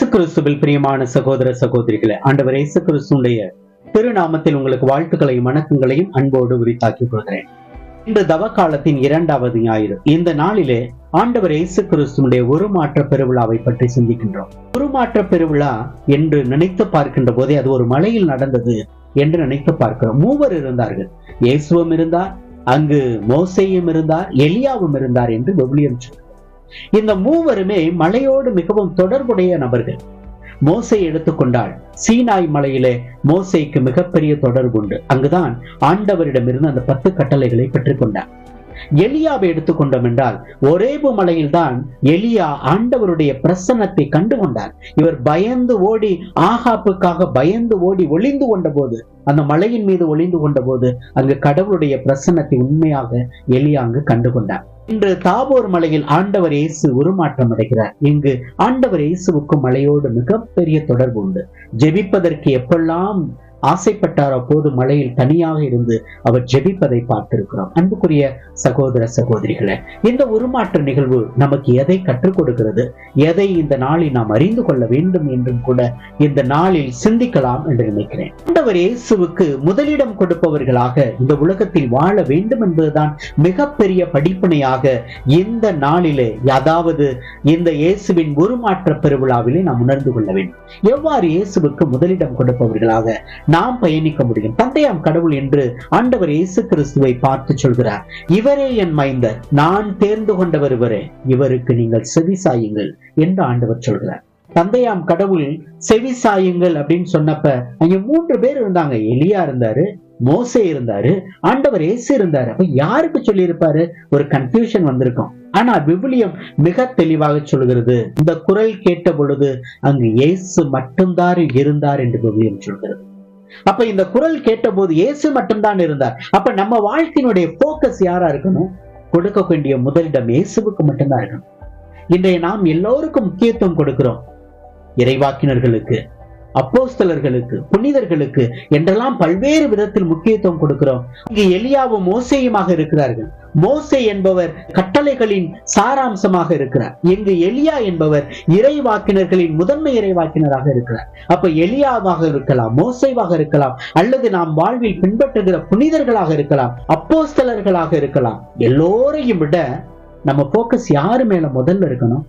இயேசு கிறிஸ்துவில் பிரியமான சகோதர சகோதரிகளே ஆண்டவர் இயேசு கிறிஸ்துடைய திருநாமத்தில் உங்களுக்கு வாழ்த்துக்களையும் வணக்கங்களையும் அன்போடு உரித்தாக்கிக் கொள்கிறேன். இந்த தவ காலத்தின் இரண்டாவது ஞாயிறு. இந்த நாளிலே ஆண்டவர் இயேசு கிறிஸ்துடைய உருமாற்ற பெருவிழாவை பற்றி சிந்திக்கின்றோம். உருமாற்ற பெருவிழா என்று நினைத்து பார்க்கின்ற போதே அது ஒரு மலையில் நடந்தது என்று நினைத்து பார்க்கிறோம். மூவர் இருந்தார்கள். இயேசுவும் இருந்தார் அங்கு மோசையும் இருந்தார் எலியாவும் இருந்தார் என்று விவிலியம் சொன்னார் இந்த மூவருமே மலையோடு மிகவும் தொடர்புடைய நபர்கள். மோசை எடுத்துக்கொண்டால் சீனாய் மலையிலே மோசைக்கு மிகப்பெரிய தொடர்பு உண்டு அங்குதான் ஆண்டவரிடமிருந்து அந்த பத்து கட்டளைகளை பெற்றுக்கொண்டார் எலியாவை எடுத்துக்கொண்டோம் என்றால் ஒரேபு மலையில்தான் எலியா ஆண்டவருடைய பிரசன்னத்தை கண்டு கொண்டார் இவர் பயந்து ஓடி ஆகாப்புக்காக பயந்து ஓடி ஒளிந்து கொண்ட போது அந்த மலையின் மீது ஒளிந்து கொண்ட போது அங்கு கடவுளுடைய பிரசன்னத்தை உண்மையாக எலியா அங்கு கண்டு கொண்டார் இன்று தாபோர் மலையில் ஆண்டவர் இயேசு உருமாற்றம் அடைகிறார். இங்கு ஆண்டவர் இயேசுவுக்கும் மலையோடு மிகப்பெரிய தொடர்பு உண்டு. ஜெபிப்பதற்கு எப்பெல்லாம் ஆசைப்பட்டார் அப்போது மலையில் தனியாக இருந்து அவர் ஜெபிப்பதை பார்த்திருக்கிறோம். அன்புக்குரிய சகோதர சகோதரிகளே இந்த உருமாற்ற நிகழ்வு நமக்கு எதை கற்றுக் கொடுக்கிறது? எதை இந்த நாளில் நாம் அறிந்து கொள்ள வேண்டும் என்றும் கூட இந்த நாளில் சிந்திக்கலாம் என்று நினைக்கிறேன். ஆண்டவர் இயேசுவுக்கு முதலிடம் கொடுப்பவர்களாக இந்த உலகத்தில் வாழ வேண்டும் என்பதுதான் மிகப்பெரிய படிப்பினையாக இந்த நாளிலே அதாவது இந்த இயேசுவின் உருமாற்ற பெருவிழாவிலே நாம் உணர்ந்து கொள்ள வேண்டும். எவ்வாறு இயேசுவுக்கு முதலிடம் கொடுப்பவர்களாக நாம் பயணிக்க முடியும். தந்தையாம் கடவுள் என்று ஆண்டவர் இயேசு கிறிஸ்துவை பார்த்து சொல்கிறார். இவரே என் மைந்தர். நான் தேர்ந்து கொண்டவர் இவரே. இவருக்கு நீங்கள் செவி சாயுங்கள் என்று ஆண்டவர் சொல்கிறார். தந்தையாம் கடவுள் செவி சாயுங்கள் அப்படின்னு சொன்னப்ப அங்க மூன்று பேர் இருந்தாங்க. எலியா இருந்தாரு மோசே இருந்தாரு ஆண்டவர் இயேசு இருந்தாரு. அப்ப யாருக்கு சொல்லி இருப்பாரு ஒரு கன்ஃபியூஷன் வந்திருக்கும். ஆனா விவிலியம் மிக தெளிவாக சொல்கிறது. இந்த குரல் கேட்ட பொழுது அங்கு இயேசு மட்டும்தான் இருந்தார் என்று விவிலியம் சொல்கிறது. அப்ப இந்த குரல் கேட்டபோது இயேசு மட்டும்தான் இருந்தார். அப்ப நம்ம வாழ்க்கையினுடைய போக்கஸ் யாரா இருக்கணும்? கொடுக்க வேண்டிய முதலிடம் இயேசுவுக்கு மட்டும்தான் இருக்கணும். இன்றைய நாம் எல்லோருக்கும் முக்கியத்துவம் கொடுக்கிறோம். இறைவாக்கினர்களுக்கு. அப்போஸ்தலர்களுக்கு புனிதர்களுக்கு என்றெல்லாம் பல்வேறு விதத்தில் முக்கியத்துவம் கொடுக்கிறோம். இங்கு எலியாவும் மோசேயுமாக இருக்கிறார்கள். மோசே என்பவர் கட்டளைகளின் சாராம்சமாக இருக்கிறார். இங்கு எலியா என்பவர் இறைவாக்கினர்களின் முதன்மை இறைவாக்கினராக இருக்கிறார். அப்ப எலியாவாக இருக்கலாம் மோசைவாக இருக்கலாம் அல்லது நாம் வாழ்வில் பின்பற்றுகிற புனிதர்களாக இருக்கலாம் அப்போஸ்தலர்களாக இருக்கலாம் எல்லோரையும் விட நம்ம போக்கஸ் யாரு மேல முதல்ல இருக்கணும்?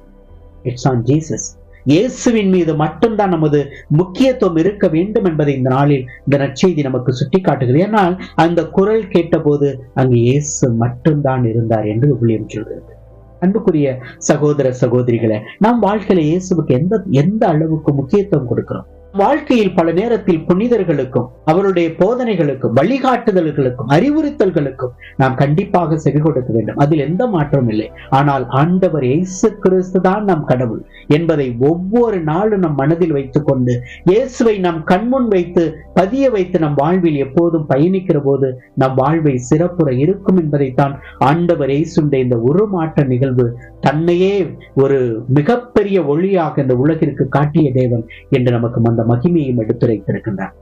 இட்ஸ் ஆன் ஜீசஸ் இயேசுவின் மீது மட்டும்தான் நமது முக்கியத்துவம் இருக்க வேண்டும் என்பதை இந்த நாளில் இந்த நற்செய்தி நமக்கு சுட்டிக்காட்டுகிறது. ஏனால் அந்த குரல் கேட்டபோது அங்கு இயேசு மட்டும்தான் இருந்தார் என்று விவிலியம் சொல்கிறது. அன்புக்குரிய சகோதர சகோதரிகளை நாம் வாழ்க்கையில இயேசுக்கு எந்த எந்த அளவுக்கு முக்கியத்துவம் கொடுக்கிறோம்? வாழ்க்கையில் பல நேரத்தில் புனிதர்களுக்கும் அவருடைய போதனைகளுக்கும் வழிகாட்டுதல்களுக்கும் அறிவுறுத்தல்களுக்கும் நாம் கண்டிப்பாக செவி கொடுக்க வேண்டும். அதில் எந்த மாற்றமும் இல்லை. ஆனால் ஆண்டவர் இயேசு கிறிஸ்து தான் நம் கடவுள் என்பதை ஒவ்வொரு நாளும் நம் மனதில் வைத்துக் கொண்டு இயேசுவை நம் கண்முன் வைத்து பதிய வைத்து நம் வாழ்வில் எப்போதும் பயணிக்கிற போது நம் வாழ்வை சிறப்புற இருக்கும் என்பதைத்தான் ஆண்டவர் இயேசுடைய இந்த உருமாற்ற நிகழ்வு தன்னையே ஒரு மிகப்பெரிய ஒளியாக இந்த உலகிற்கு காட்டிய தேவன் என்று நமக்கு அந்த மகிமையும் எடுத்துரைத்திருக்கின்றார்.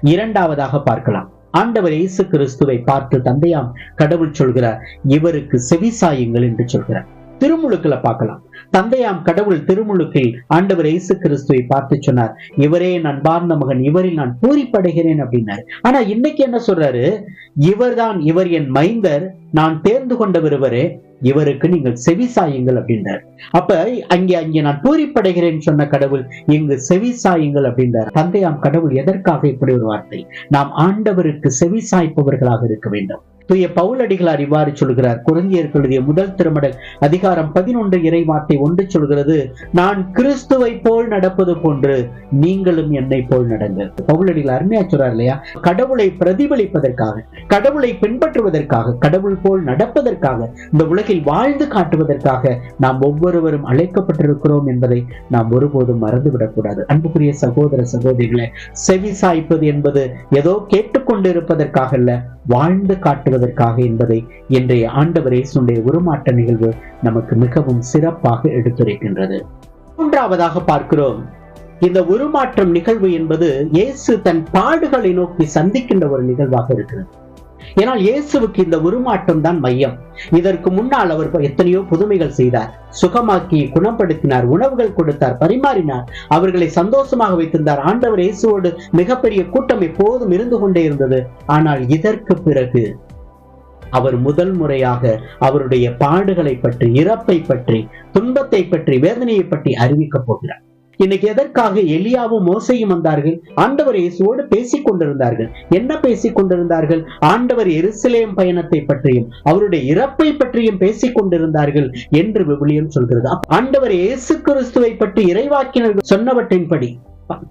இரண்டாவதாக பார்க்கலாம். ஆண்டவர் இயேசு கிறிஸ்துவை பார்த்து தந்தையாம் கடவுள் சொல்கிறார் இவருக்கு செவிசாயுங்கள் என்று சொல்கிறார். திருமுழுக்களை பார்க்கலாம். தந்தையாம் கடவுள் திருமுழுக்கில் ஆண்டவர் இயேசு கிறிஸ்துவை பார்த்து சொன்னார். இவரே நான் பார்ந்த மகன் இவரில் நான் பூரிப்படைகிறேன் அப்படின்னாரு. ஆனா இன்னைக்கு என்ன சொல்றாரு? இவர்தான் இவர் என் மைந்தர் நான் தேர்ந்து கொண்டவர் இவரே இவருக்கு நீங்கள் செவி சாயுங்கள் அப்படின்றார். அப்ப அங்கே அங்கே நான் பூரிப்படைகிறேன் சொன்ன கடவுள் இங்கு செவி சாயுங்கள் அப்படின்றார். தந்தையாம் கடவுள் எதற்காக இப்படி ஒரு வார்த்தை? நாம் ஆண்டவருக்கு செவி சாய்ப்பவர்களாக இருக்க வேண்டும். தூய பவுலடிகளார் இவ்வாறு சொல்கிறார். குறுந்தியர்களுடைய முதல் திருமடல் அதிகாரம் பதினொன்று இறை வார்த்தை ஒன்று சொல்கிறது நான் கிறிஸ்துவை போல் நடப்பது போன்று நீங்களும் என்னை போல் நடங்கள். பவுலடிகள் அருமையா சொல்றார் இல்லையா? கடவுளை பிரதிபலிப்பதற்காக கடவுளை பின்பற்றுவதற்காக கடவுள் போல் நடப்பதற்காக இந்த உலகில் வாழ்ந்து காட்டுவதற்காக நாம் ஒவ்வொருவரும் அழைக்கப்பட்டிருக்கிறோம் என்பதை நாம் ஒருபோதும் மறந்துவிடக்கூடாது. அன்புக்குரிய சகோதர சகோதரிகளை செவி சாய்ப்பது என்பது ஏதோ கேட்டுக்கொண்டிருப்பதற்காக அல்ல வாழ்ந்து காட்டுவதற்காக என்பதை இன்றைய ஆண்டவர் இயேசுடைய உருமாற்ற நிகழ்வு நமக்கு மிகவும் சிறப்பாக எடுத்துரைக்கின்றது. மூன்றாவதாக பார்க்கிறோம். இந்த உருமாற்றம் நிகழ்வு என்பது இயேசு தன் பாடுகளை நோக்கி சந்திக்கின்ற ஒரு நிகழ்வாக இருக்கிறது. ஏனால் இயேசுவுக்கு இந்த உருமாற்றம் தான் மையம். இதற்கு முன்னால் அவர் எத்தனையோ புதுமைகள் செய்தார். சுகமாக்கி குணப்படுத்தினார் உணவுகள் கொடுத்தார் பரிமாறினார். அவர்களை சந்தோஷமாக வைத்திருந்தார். ஆண்டவர் இயேசுவோடு மிகப்பெரிய கூட்டம் எப்போதும் இருந்து கொண்டே இருந்தது. ஆனால் இதற்கு பிறகு அவர் முதல் முறையாக அவருடைய பாடுகளை பற்றி இறப்பை பற்றி துன்பத்தை பற்றி வேதனையை பற்றி அறிவிக்கப் போகிறார். இன்னைக்கு எதற்காக எலியாவும் மோசையும் வந்தார்கள்? ஆண்டவர் இயேசுவோடு பேசிக் கொண்டிருந்தார்கள். என்ன பேசிக் கொண்டிருந்தார்கள்? ஆண்டவர் எருசலேம் பயணத்தை பற்றியும் அவருடைய இறப்பை பற்றியும் பேசிக் கொண்டிருந்தார்கள் என்று விபுலியம் சொல்கிறது. ஆண்டவர் இயேசு கிறிஸ்துவை பற்றி இறைவாக்கினர்கள் சொன்னவற்றின்படி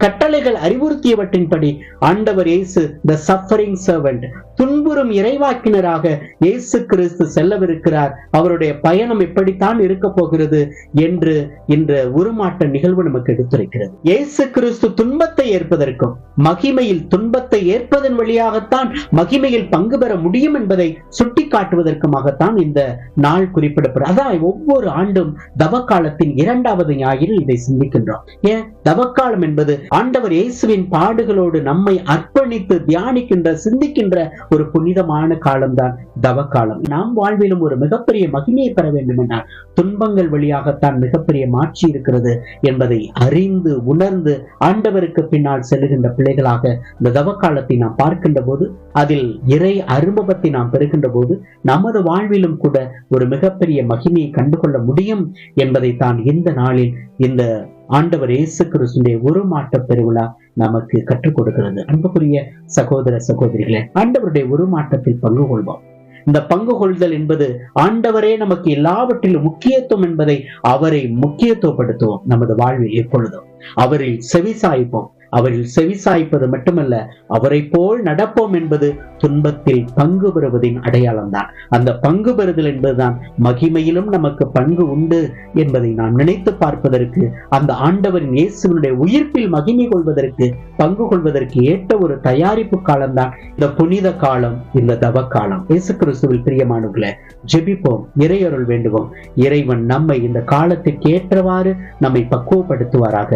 கட்டளைகள் அறிவுறுத்தியவற்றின்படி ஆண்டவர் இயேசு த சஃபரிங் சர்வெண்ட் துன்புறும் இறைவாக்கினராக இயேசு கிறிஸ்து செல்லவிருக்கிறார். அவருடைய பயணம் எப்படித்தான் இருக்க போகிறது என்று இந்த உருமாட்ட நிகழ்வு நமக்கு எடுத்துரைக்கிறது. இயேசு கிறிஸ்து துன்பத்தை ஏற்பதற்கும் மகிமையில் துன்பத்தை ஏற்பதன் வழியாகத்தான் மகிமையில் பங்கு பெற முடியும் என்பதை சுட்டிக்காட்டுவதற்குமாகத்தான் இந்த நாள் குறிப்பிடப்படும் அதான் ஒவ்வொரு ஆண்டும் தவக்காலத்தின் இரண்டாவது ஞாயிறில் இதை சிந்திக்கின்றோம். ஏன்? தவக்காலம் என்பது ஆண்டவர் இயேசுவின் பாடுகளோடு நம்மை அர்ப்பணித்து தியானிக்கின்ற சிந்திக்கின்ற ஒரு புனிதமான காலம்தான் தவக்காலம். நாம் வாழ்விலும் ஒரு மிகப்பெரிய மகிமையை பெற வேண்டும் என்றால் துன்பங்கள் வழியாகத்தான் மிகப்பெரிய மாற்றி இருக்கிறது என்பதை அறிந்து உணர்ந்து ஆண்டவருக்கு பின்னால் செல்லுகின்ற பிள்ளைகளாக இந்த தவக்காலத்தை நாம் பார்க்கின்ற போது அதில் இறை அனுபவத்தை நாம் பெறுகின்ற போது நமது வாழ்விலும் கூட ஒரு மிகப்பெரிய மகிமையை கண்டுகொள்ள முடியும் என்பதை தான் இந்த நாளில் இந்த ஆண்டவர் இயேசு கிறிஸ்துடைய உருமாட்ட பெருவிழா நமக்கு கற்றுக் கொடுக்கிறது. அன்புக்குரிய சகோதர சகோதரிகளே ஆண்டவருடைய உருமாட்டத்தில் பங்கு கொள்வோம். இந்த பங்கு கொள்தல் என்பது ஆண்டவரே நமக்கு எல்லாவற்றிலும் முக்கியத்துவம் என்பதை அவரை முக்கியத்துவப்படுத்துவோம். நமது வாழ்வில் எப்பொழுதும் அவரில் செவிசாய்ப்போம். அவரில் செவிசாய்ப்பது மட்டுமல்ல அவரை போல் நடப்போம் என்பது துன்பத்தில் பங்கு பெறுவதின் அடையாளம் தான் அந்த பங்கு பெறுதல் என்பதுதான் மகிமையிலும் நமக்கு பங்கு உண்டு என்பதை நாம் நினைத்து பார்ப்பதற்கு அந்த ஆண்டவரின் இயேசுவனுடைய உயிர்ப்பில் மகிமை கொள்வதற்கு பங்கு கொள்வதற்கு ஏற்ற ஒரு தயாரிப்பு காலம்தான் இந்த புனித காலம் இந்த தவ காலம். இயேசு கிறிஸ்துவில் பிரியமானவர்களே ஜெபிப்போம் இறையருள் வேண்டுவோம். இறைவன் நம்மை இந்த காலத்துக்கு ஏற்றவாறு நம்மை பக்குவப்படுத்துவாராக.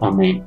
ஆமென்.